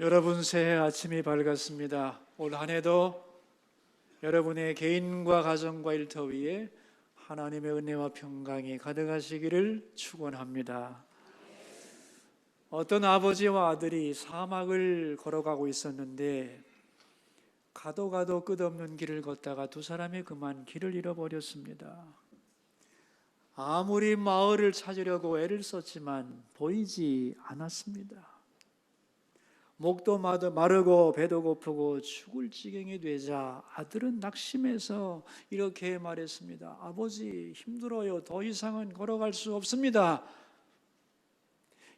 여러분 새해 아침이 밝았습니다. 올 한 해도 여러분의 개인과 가정과 일터 위에 하나님의 은혜와 평강이 가득하시기를 축원합니다. 어떤 아버지와 아들이 사막을 걸어가고 있었는데 가도 가도 끝없는 길을 걷다가 두 사람이 그만 길을 잃어버렸습니다. 아무리 마을을 찾으려고 애를 썼지만 보이지 않았습니다. 목도 마르고 배도 고프고 죽을 지경이 되자 아들은 낙심해서 이렇게 말했습니다. 아버지 힘들어요. 더 이상은 걸어갈 수 없습니다.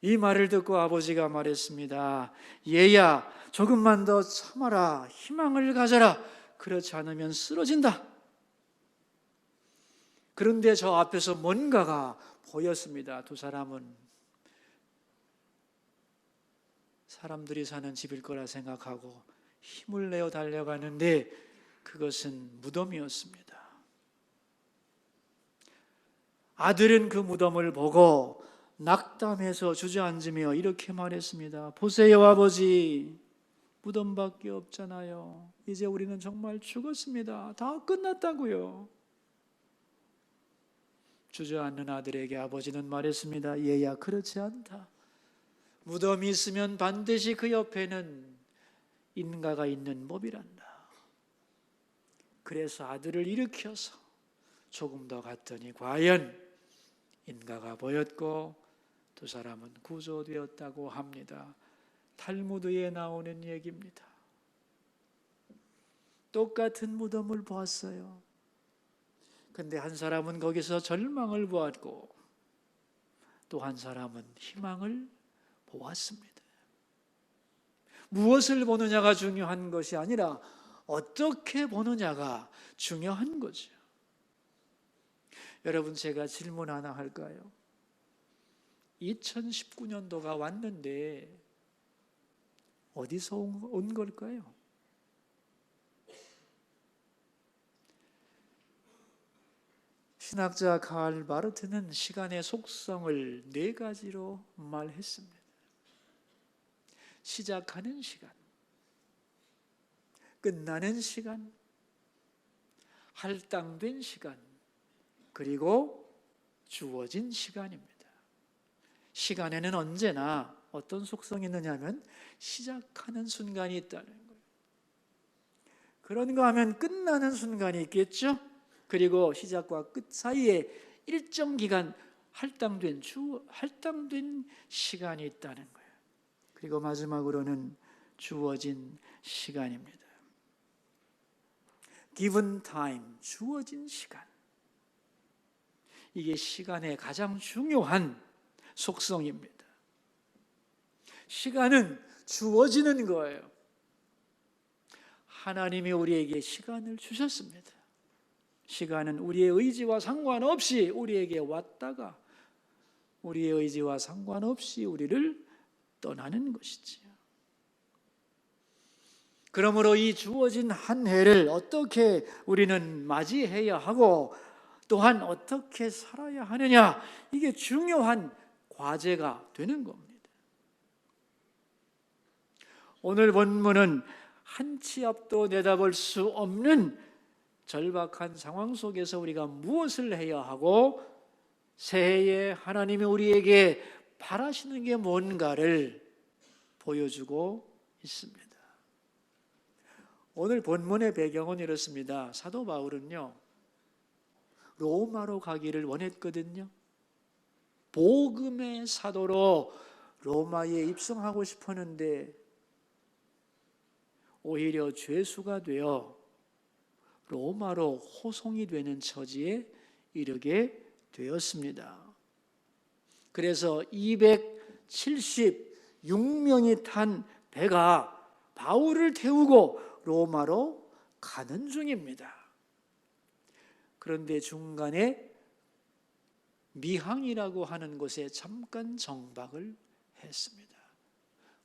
이 말을 듣고 아버지가 말했습니다. 얘야, 조금만 더 참아라. 희망을 가져라. 그렇지 않으면 쓰러진다. 그런데 저 앞에서 뭔가가 보였습니다. 두 사람은 사람들이 사는 집일 거라 생각하고 힘을 내어 달려가는데 그것은 무덤이었습니다. 아들은 그 무덤을 보고 낙담해서 주저앉으며 이렇게 말했습니다. 보세요, 아버지. 무덤밖에 없잖아요. 이제 우리는 정말 죽었습니다. 다 끝났다고요. 주저앉는 아들에게 아버지는 말했습니다. 얘야, 그렇지 않다. 무덤이 있으면 반드시 그 옆에는 인가가 있는 법이란다. 그래서 아들을 일으켜서 조금 더 갔더니 과연 인가가 보였고 두 사람은 구조되었다고 합니다. 탈무드에 나오는 얘기입니다. 똑같은 무덤을 보았어요. 근데 한 사람은 거기서 절망을 보았고 또 한 사람은 희망을 보았습니다. 무엇을 보느냐가 중요한 것이 아니라 어떻게 보느냐가 중요한 거죠. 여러분 제가 질문 하나 할까요? 2019년도가 왔는데 어디서 온 걸까요? 신학자 칼 마르트는 시간의 속성을 네 가지로 말했습니다. 시작하는 시간, 끝나는 시간, 할당된 시간, 그리고 주어진 시간입니다. 시간에는 언제나 어떤 속성이 있느냐면 시작하는 순간이 있다는 거예요. 그런가 하면 끝나는 순간이 있겠죠? 그리고 시작과 끝 사이에 일정 기간 할당된 주 할당된 시간이 있다는 거예요. 그리고 마지막으로는 주어진 시간입니다. given time, 주어진 시간. 이게 시간의 가장 중요한 속성입니다. 시간은 주어지는 거예요. 하나님이 우리에게 시간을 주셨습니다. 시간은 우리의 의지와 상관없이 우리에게 왔다가 우리의 의지와 상관없이 우리를 떠나는 것이지요. 그러므로 이 주어진 한 해를 어떻게 우리는 맞이해야 하고 또한 어떻게 살아야 하느냐 이게 중요한 과제가 되는 겁니다. 오늘 본문은 한 치 앞도 내다볼 수 없는 절박한 상황 속에서 우리가 무엇을 해야 하고 새해에 하나님이 우리에게 바라시는 게 뭔가를 보여주고 있습니다. 오늘 본문의 배경은 이렇습니다. 사도 바울은요, 로마로 가기를 원했거든요. 복음의 사도로 로마에 입성하고 싶었는데, 오히려 죄수가 되어 로마로 호송이 되는 처지에 이르게 되었습니다. 그래서 276명이 탄 배가 바울을 태우고 로마로 가는 중입니다. 그런데 중간에 미항이라고 하는 곳에 잠깐 정박을 했습니다.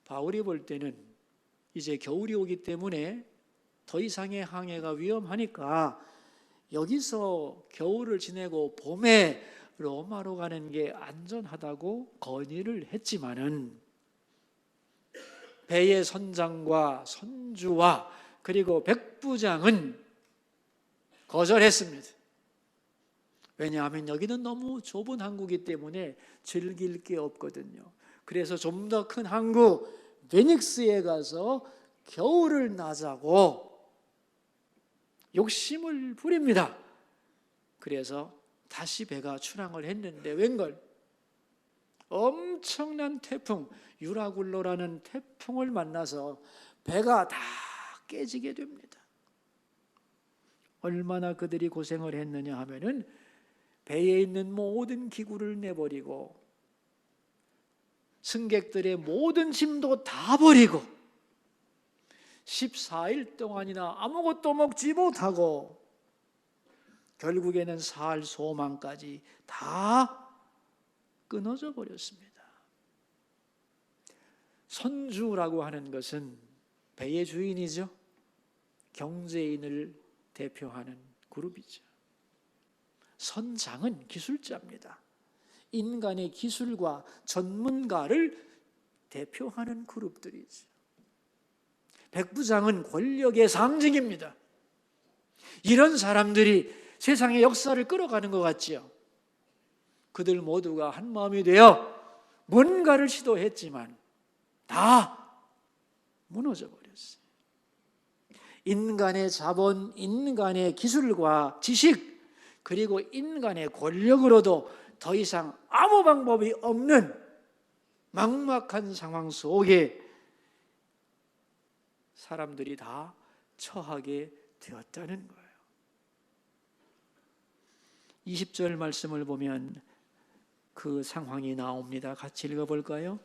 바울이 볼 때는 이제 겨울이 오기 때문에 더 이상의 항해가 위험하니까 여기서 겨울을 지내고 봄에 로마로 가는 게 안전하다고 건의를 했지만은 배의 선장과 선주와 그리고 백부장은 거절했습니다. 왜냐하면 여기는 너무 좁은 항구이기 때문에 즐길 게 없거든요. 그래서 좀 더 큰 항구 베닉스에 가서 겨울을 나자고 욕심을 부립니다. 그래서 다시 배가 출항을 했는데 웬걸 엄청난 태풍 유라굴로라는 태풍을 만나서 배가 다 깨지게 됩니다. 얼마나 그들이 고생을 했느냐 하면은 배에 있는 모든 기구를 내버리고 승객들의 모든 짐도 다 버리고 14일 동안이나 아무것도 먹지 못하고 결국에는 살 소망까지 다 끊어져 버렸습니다. 선주라고 하는 것은 배의 주인이죠. 경제인을 대표하는 그룹이죠. 선장은 기술자입니다. 인간의 기술과 전문가를 대표하는 그룹들이죠. 백부장은 권력의 상징입니다. 이런 사람들이 세상의 역사를 끌어가는 것 같지요. 그들 모두가 한 마음이 되어 뭔가를 시도했지만 다 무너져 버렸어요. 인간의 자본, 인간의 기술과 지식, 그리고 인간의 권력으로도 더 이상 아무 방법이 없는 막막한 상황 속에 사람들이 다 처하게 되었다는 거예요. 20절 말씀을 보면 그 상황이 나옵니다. 같이 읽어 볼까요?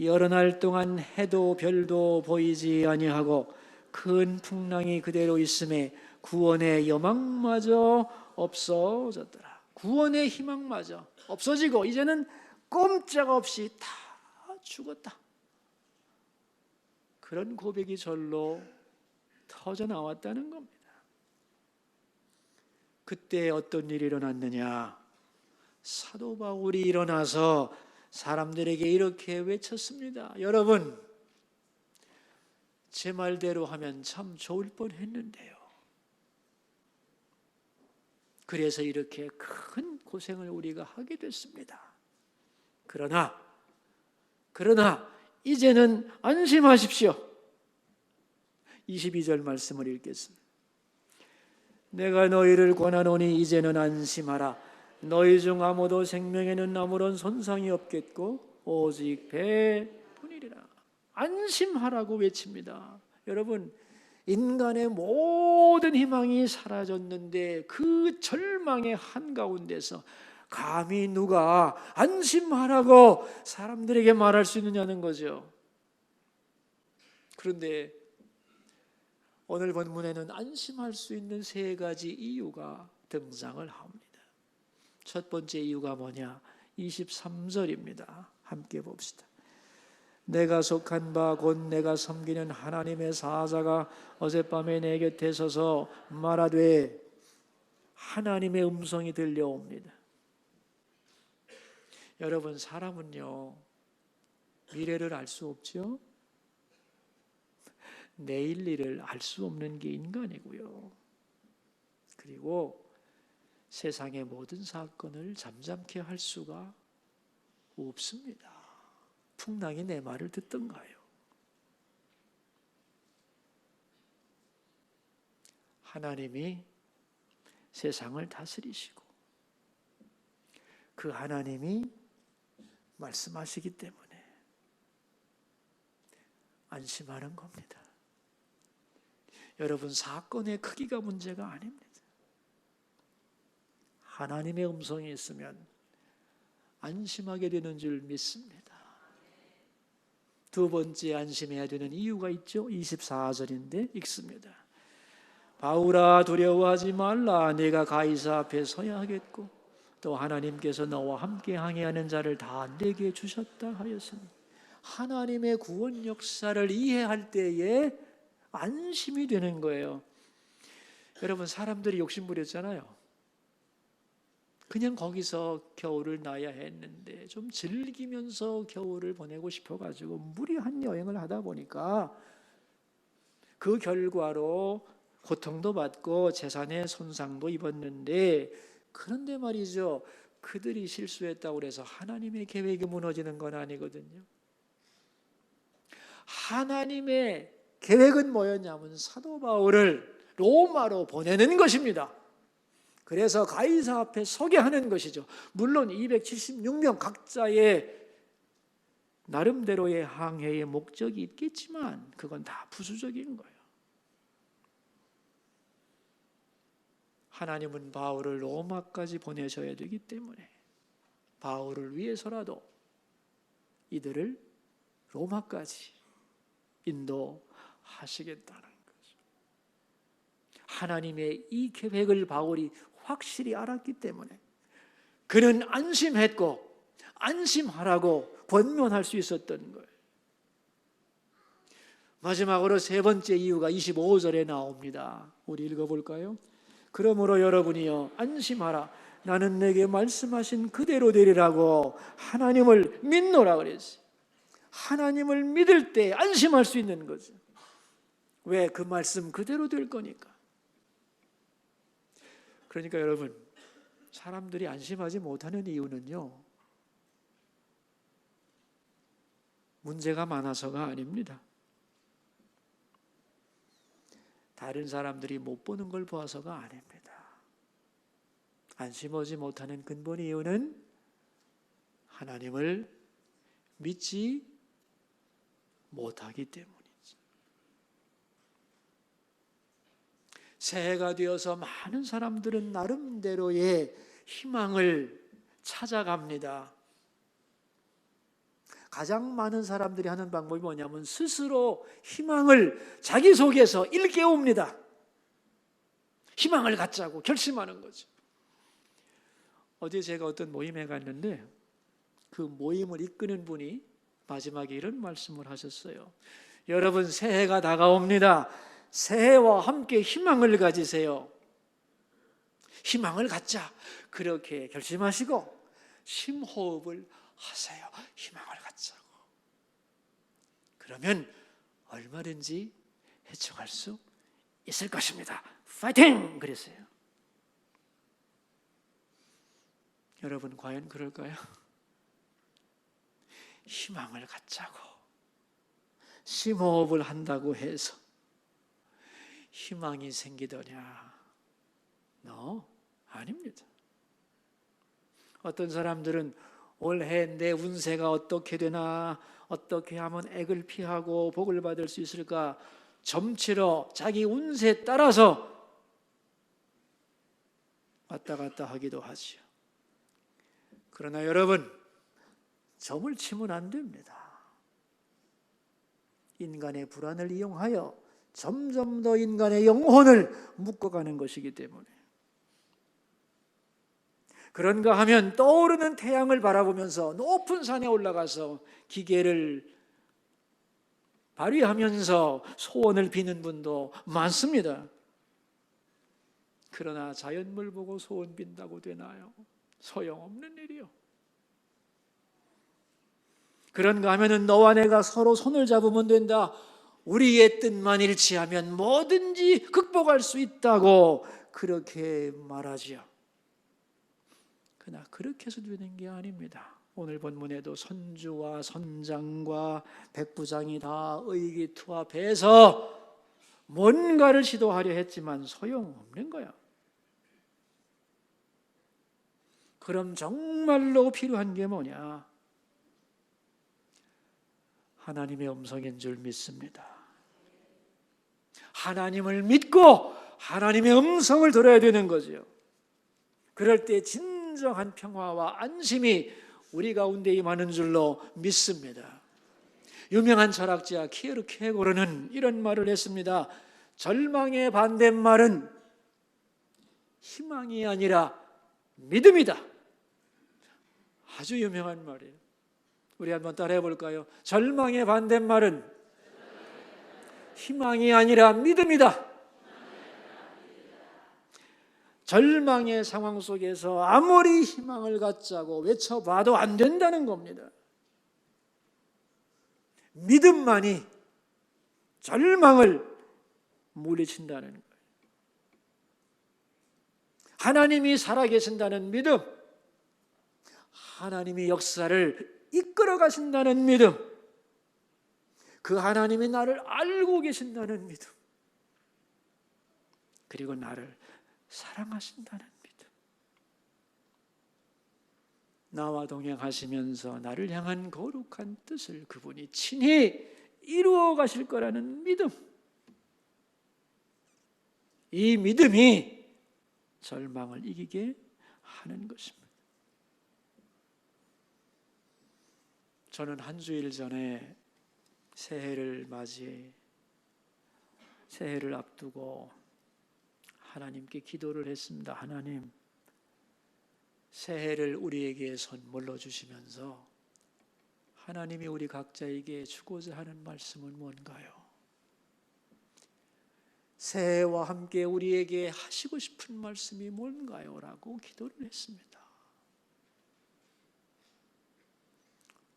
여러 날 동안 해도 별도 보이지 아니하고 큰 풍랑이 그대로 있음에 구원의 여망마저 없어졌더라. 구원의 희망마저 없어지고 이제는 꼼짝없이 다 죽었다. 그런 고백이 절로 터져 나왔다는 겁니다. 그때 어떤 일이 일어났느냐? 사도 바울이 일어나서 사람들에게 이렇게 외쳤습니다. 여러분, 제 말대로 하면 참 좋을 뻔 했는데요. 그래서 이렇게 큰 고생을 우리가 하게 됐습니다. 그러나, 그러나, 이제는 안심하십시오. 22절 말씀을 읽겠습니다. 내가 너희를 권하노니 이제는 안심하라. 너희 중 아무도 생명에는 아무런 손상이 없겠고 오직 배뿐이리라. 안심하라고 외칩니다. 여러분 인간의 모든 희망이 사라졌는데 그 절망의 한가운데서 감히 누가 안심하라고 사람들에게 말할 수 있느냐는 거죠. 그런데 오늘 본문에는 안심할 수 있는 세 가지 이유가 등장을 합니다. 첫 번째 이유가 뭐냐? 23절입니다. 함께 봅시다. 내가 속한 바 곧 내가 섬기는 하나님의 사자가 어젯밤에 내 곁에 서서 말하되 하나님의 음성이 들려옵니다. 여러분 사람은요 미래를 알 수 없죠. 내일 일을 알 수 없는 게 인간이고요. 그리고 세상의 모든 사건을 잠잠케 할 수가 없습니다. 풍랑이 내 말을 듣던가요? 하나님이 세상을 다스리시고 그 하나님이 말씀하시기 때문에 안심하는 겁니다. 여러분 사건의 크기가 문제가 아닙니다. 하나님의 음성이 있으면 안심하게 되는 줄 믿습니다. 두 번째 안심해야 되는 이유가 있죠. 24절인데 읽습니다. 바울아 두려워하지 말라 내가 가이사 앞에 서야 하겠고 또 하나님께서 너와 함께 항해하는 자를 다 내게 주셨다 하였으니 하나님의 구원 역사를 이해할 때에 안심이 되는 거예요. 여러분 사람들이 욕심 부렸잖아요. 그냥 거기서 겨울을 나야 했는데 좀 즐기면서 겨울을 보내고 싶어 가지고 무리한 여행을 하다 보니까 그 결과로 고통도 받고 재산의 손상도 입었는데 그런데 말이죠. 그들이 실수했다고 해서 하나님의 계획이 무너지는 건 아니거든요. 하나님의 계획은 뭐였냐면 사도 바울을 로마로 보내는 것입니다. 그래서 가이사 앞에 서게 하는 것이죠. 물론 276명 각자의 나름대로의 항해의 목적이 있겠지만 그건 다 부수적인 거예요. 하나님은 바울을 로마까지 보내셔야 되기 때문에 바울을 위해서라도 이들을 로마까지 인도 하시겠다는 거죠. 하나님의 이 계획을 바울이 확실히 알았기 때문에 그는 안심했고 안심하라고 권면할 수 있었던 거예요. 마지막으로 세 번째 이유가 25절에 나옵니다. 우리 읽어볼까요? 그러므로 여러분이요 안심하라. 나는 내게 말씀하신 그대로 되리라고 하나님을 믿노라 그랬어요. 하나님을 믿을 때 안심할 수 있는 거죠. 왜 그 말씀 그대로 될 거니까. 그러니까 여러분 사람들이 안심하지 못하는 이유는요. 문제가 많아서가 아닙니다. 다른 사람들이 못 보는 걸 보아서가 아닙니다. 안심하지 못하는 근본 이유는 하나님을 믿지 못하기 때문이죠. 새해가 되어서 많은 사람들은 나름대로의 희망을 찾아갑니다. 가장 많은 사람들이 하는 방법이 뭐냐면 스스로 희망을 자기 속에서 일깨웁니다. 희망을 갖자고 결심하는 거죠. 어제 제가 어떤 모임에 갔는데 그 모임을 이끄는 분이 마지막에 이런 말씀을 하셨어요. 여러분 새해가 다가옵니다. 새해와 함께 희망을 가지세요. 희망을 갖자. 그렇게 결심하시고 심호흡을 하세요. 희망을 갖자고. 그러면 얼마든지 헤쳐갈 수 있을 것입니다. 파이팅! 그랬어요. 여러분 과연 그럴까요? 희망을 갖자고 심호흡을 한다고 해서 희망이 생기더냐? 너 아닙니다. 어떤 사람들은 올해 내 운세가 어떻게 되나 어떻게 하면 액을 피하고 복을 받을 수 있을까 점치러 자기 운세에 따라서 왔다 갔다 하기도 하지요. 그러나 여러분 점을 치면 안 됩니다. 인간의 불안을 이용하여 점점 더 인간의 영혼을 묶어가는 것이기 때문에 그런가 하면 떠오르는 태양을 바라보면서 높은 산에 올라가서 기계를 발휘하면서 소원을 비는 분도 많습니다. 그러나 자연물 보고 소원 빈다고 되나요? 소용없는 일이요. 그런가 하면은 너와 내가 서로 손을 잡으면 된다. 우리의 뜻만 일치하면 뭐든지 극복할 수 있다고 그렇게 말하지요. 그러나 그렇게 해서 되는 게 아닙니다. 오늘 본문에도 선주와 선장과 백부장이 다 의기투합해서 뭔가를 시도하려 했지만 소용없는 거야. 그럼 정말로 필요한 게 뭐냐? 하나님의 음성인 줄 믿습니다. 하나님을 믿고 하나님의 음성을 들어야 되는 거죠. 그럴 때 진정한 평화와 안심이 우리 가운데 임하는 줄로 믿습니다. 유명한 철학자 키에르 케고르는 이런 말을 했습니다. 절망의 반대말은 희망이 아니라 믿음이다. 아주 유명한 말이에요. 우리 한번 따라해 볼까요? 절망의 반대말은 희망이 아니라 믿음이다. 절망의 상황 속에서 아무리 희망을 갖자고 외쳐봐도 안 된다는 겁니다. 믿음만이 절망을 물리친다는 거예요. 하나님이 살아계신다는 믿음, 하나님이 역사를 이끌어 가신다는 믿음, 그 하나님이 나를 알고 계신다는 믿음, 그리고 나를 사랑하신다는 믿음. 나와 동행하시면서 나를 향한 거룩한 뜻을 그분이 친히 이루어 가실 거라는 믿음. 이 믿음이 절망을 이기게 하는 것입니다. 저는 한 주일 전에 새해를 맞이해 새해를 앞두고 하나님께 기도를 했습니다. 하나님, 새해를 우리에게 선물로 주시면서 하나님이 우리 각자에게 주고자 하는 말씀은 뭔가요? 새해와 함께 우리에게 하시고 싶은 말씀이 뭔가요? 라고 기도를 했습니다.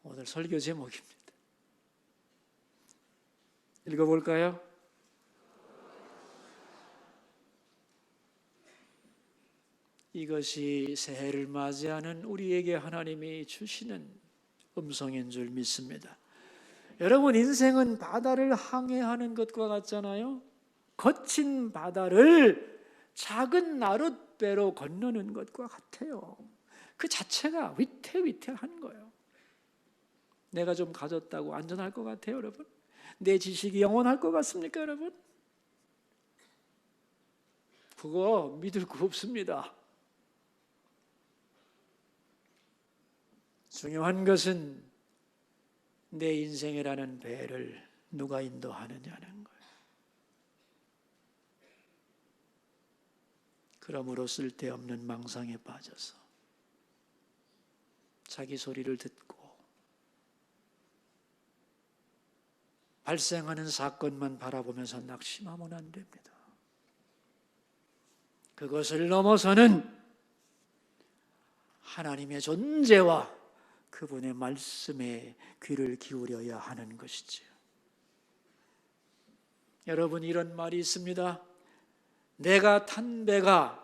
오늘 설교 제목입니다. 읽어볼까요? 이것이 새해를 맞이하는 우리에게 하나님이 주시는 음성인 줄 믿습니다. 여러분 인생은 바다를 항해하는 것과 같잖아요. 거친 바다를 작은 나룻배로 건너는 것과 같아요. 그 자체가 위태위태한 거예요. 내가 좀 가졌다고 안전할 것 같아요, 여러분? 내 지식이 영원할 것 같습니까, 여러분? 그거 믿을 거 없습니다. 중요한 것은 내 인생이라는 배를 누가 인도하느냐는 거예요. 그러므로 쓸데없는 망상에 빠져서 자기 소리를 듣고 발생하는 사건만 바라보면서 낙심하면 안 됩니다. 그것을 넘어서는 하나님의 존재와 그분의 말씀에 귀를 기울여야 하는 것이지요. 여러분 이런 말이 있습니다. 내가 탄 배가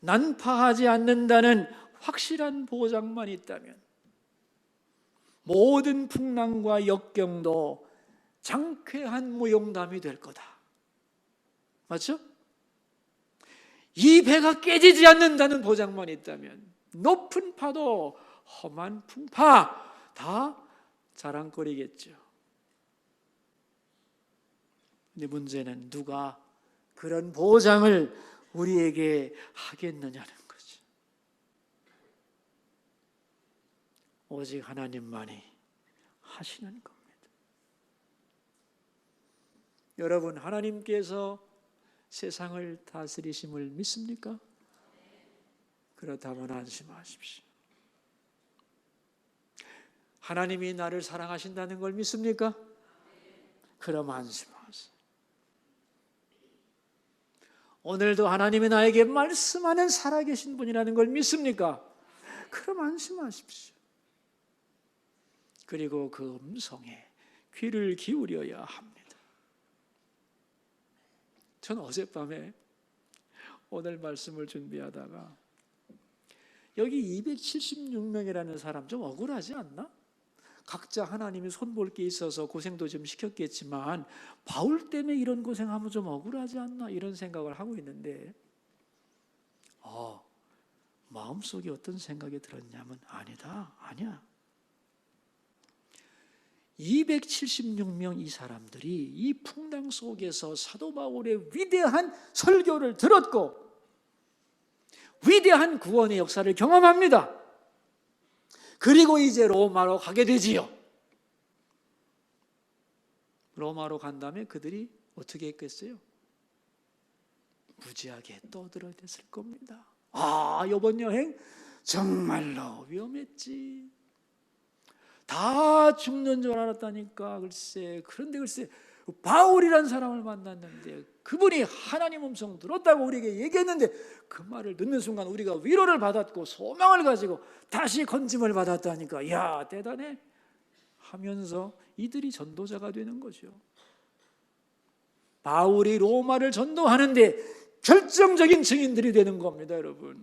난파하지 않는다는 확실한 보장만 있다면 모든 풍랑과 역경도 장쾌한 무용담이 될 거다. 맞죠? 이 배가 깨지지 않는다는 보장만 있다면 높은 파도 험한 풍파 다 자랑거리겠죠. 근데 문제는 누가 그런 보장을 우리에게 하겠느냐는 거죠. 오직 하나님만이 하시는 겁니다. 여러분, 하나님께서 세상을 다스리심을 믿습니까? 그렇다면 안심하십시오. 하나님이 나를 사랑하신다는 걸 믿습니까? 그럼 안심하세요. 오늘도 하나님이 나에게 말씀하는 살아계신 분이라는 걸 믿습니까? 그럼 안심하십시오. 그리고 그 음성에 귀를 기울여야 합니다. 저는 어젯밤에 오늘 말씀을 준비하다가 여기 276명이라는 사람 좀 억울하지 않나? 각자 하나님이 손볼 게 있어서 고생도 좀 시켰겠지만 바울 때문에 이런 고생하면 좀 억울하지 않나 이런 생각을 하고 있는데 어, 마음속에 어떤 생각이 들었냐면 아니다 아니야 276명 이 사람들이 이 풍랑 속에서 사도 바울의 위대한 설교를 들었고 위대한 구원의 역사를 경험합니다. 그리고 이제 로마로 가게 되지요. 로마로 간 다음에 그들이 어떻게 했겠어요? 무지하게 떠들어댔을 겁니다. 아, 이번 여행 정말로 위험했지. 다 죽는 줄 알았다니까 글쎄. 그런데 글쎄 바울이란 사람을 만났는데 그분이 하나님 음성 들었다고 우리에게 얘기했는데 그 말을 듣는 순간 우리가 위로를 받았고 소망을 가지고 다시 건짐을 받았다니까 야 대단해 하면서 이들이 전도자가 되는 거죠. 바울이 로마를 전도하는데 결정적인 증인들이 되는 겁니다, 여러분.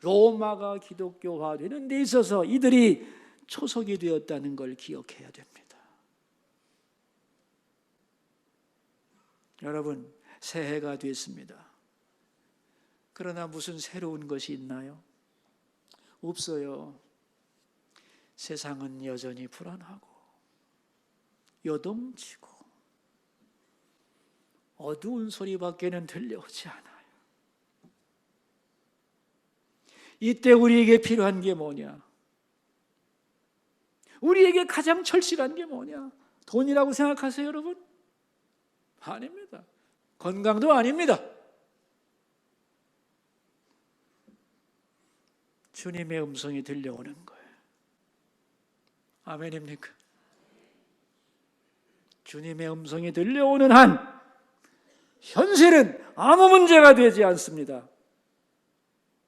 로마가 기독교화 되는 데 있어서 이들이 초석이 되었다는 걸 기억해야 됩니다. 여러분, 새해가 됐습니다. 그러나 무슨 새로운 것이 있나요? 없어요. 세상은 여전히 불안하고 요동치고 어두운 소리밖에는 들려오지 않아요. 이때 우리에게 필요한 게 뭐냐? 우리에게 가장 철실한 게 뭐냐? 돈이라고 생각하세요, 여러분? 아닙니다. 건강도 아닙니다. 주님의 음성이 들려오는 거예요. 아멘입니까? 주님의 음성이 들려오는 한 현실은 아무 문제가 되지 않습니다.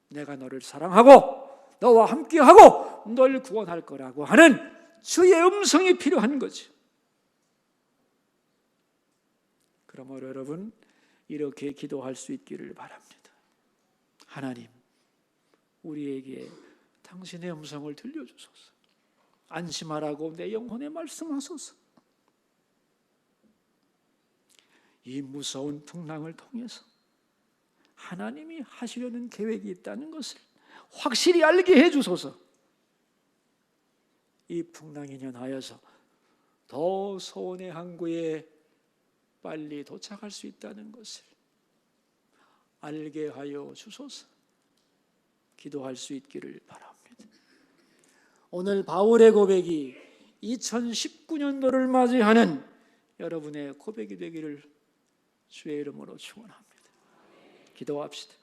내가 너를 사랑하고 너와 함께하고 널 구원할 거라고 하는 주의 음성이 필요한 거죠. 그러므로 여러분 이렇게 기도할 수 있기를 바랍니다. 하나님, 우리에게 당신의 음성을 들려주소서. 안심하라고 내 영혼에 말씀하소서. 이 무서운 풍랑을 통해서 하나님이 하시려는 계획이 있다는 것을 확실히 알게 해 주소서. 이 풍랑이 인하여서 더 소원의 항구에 빨리 도착할 수 있다는 것을 알게 하여 주소서. 기도할 수 있기를 바랍니다. 오늘 바울의 고백이 2019년도를 맞이하는 여러분의 고백이 되기를 주의 이름으로 축원합니다. 기도합시다.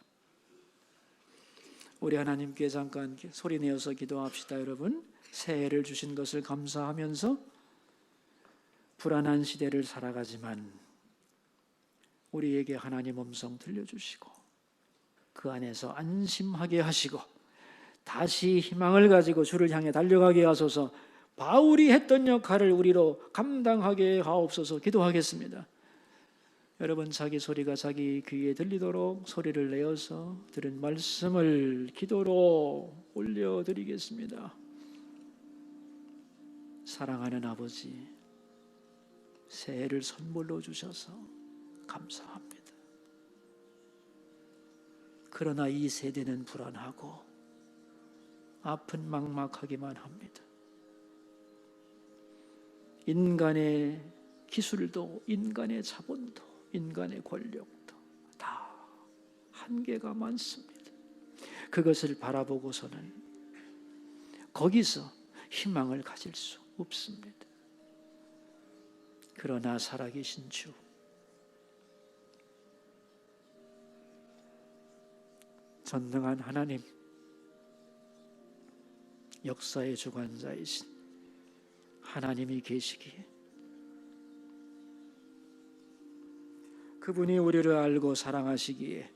우리 하나님께 잠깐 소리 내어서 기도합시다, 여러분. 새해를 주신 것을 감사하면서 불안한 시대를 살아가지만 우리에게 하나님 음성 들려주시고 그 안에서 안심하게 하시고 다시 희망을 가지고 주를 향해 달려가게 하소서 바울이 했던 역할을 우리로 감당하게 하옵소서 기도하겠습니다. 여러분 자기 소리가 자기 귀에 들리도록 소리를 내어서 들은 말씀을 기도로 올려드리겠습니다. 사랑하는 아버지, 새해를 선물로 주셔서 감사합니다. 그러나 이 세대는 불안하고 아픈 막막하기만 합니다. 인간의 기술도 인간의 자본도 인간의 권력도 다 한계가 많습니다. 그것을 바라보고서는 거기서 희망을 가질 수 없습니다. 그러나 살아계신 주, 전능한 하나님, 역사의 주관자이신 하나님이 계시기에 그분이 우리를 알고 사랑하시기에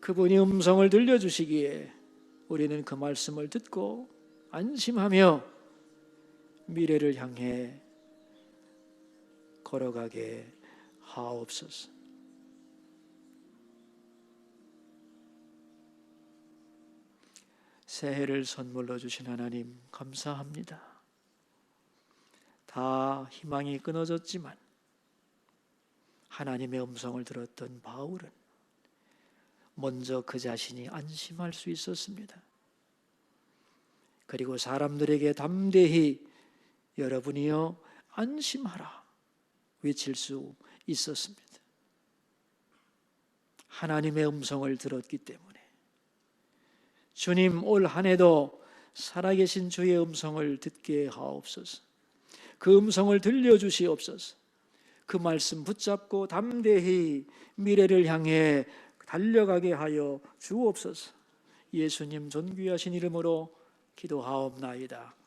그분이 음성을 들려주시기에 우리는 그 말씀을 듣고 안심하며 미래를 향해 걸어가게 하옵소서. 새해를 선물로 주신 하나님 감사합니다. 다 희망이 끊어졌지만 하나님의 음성을 들었던 바울은 먼저 그 자신이 안심할 수 있었습니다. 그리고 사람들에게 담대히 여러분이여 안심하라 외칠 수 있었습니다. 하나님의 음성을 들었기 때문에 주님 올 한 해도 살아계신 주의 음성을 듣게 하옵소서. 그 음성을 들려주시옵소서. 그 말씀 붙잡고 담대히 미래를 향해 달려가게 하여 주옵소서. 예수님 존귀하신 이름으로 기도하옵나이다.